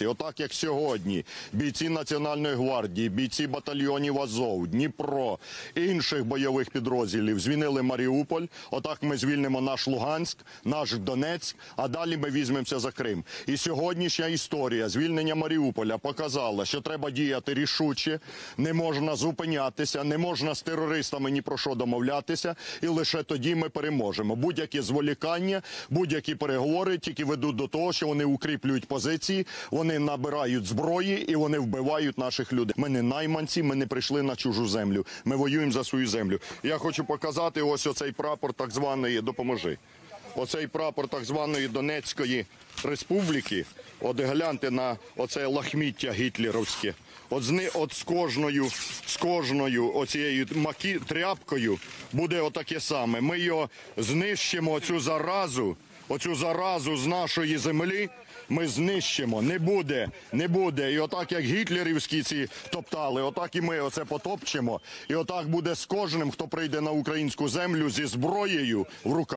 І Отак як сьогодні, бійці Національної гвардії, бійці батальйонів Азов, Дніпро, інших бойових підрозділів звільнили Маріуполь. Отак ми звільнимо наш Луганськ, наш Донецьк, а далі ми візьмемося за Крим. І сьогоднішня історія звільнення Маріуполя показала, що треба діяти рішуче, не можна зупинятися, не можна з терористами ні про що домовлятися, і лише тоді ми переможемо. Будь-які зволікання, будь-які переговори тільки ведуть до того, що вони укріплюють позиції, вони набирають зброї і вони вбивають наших людей. Ми не найманці, ми не прийшли на чужу землю. Ми воюємо за свою землю. Я хочу показати ось оцей прапор так званої допоможи. Оцей прапор так званої Донецької республіки. От гляньте на оце лахміття гітлерівське. От з, от з кожною, з кожною оцією макі, тряпкою буде отаке саме. Ми його знищимо, оцю заразу, оцю заразу з нашої землі. Ми знищимо, не буде, не буде. І отак, як гітлерівські ці топтали, отак і ми оце потопчемо. І отак буде з кожним, хто прийде на українську землю зі зброєю в руках.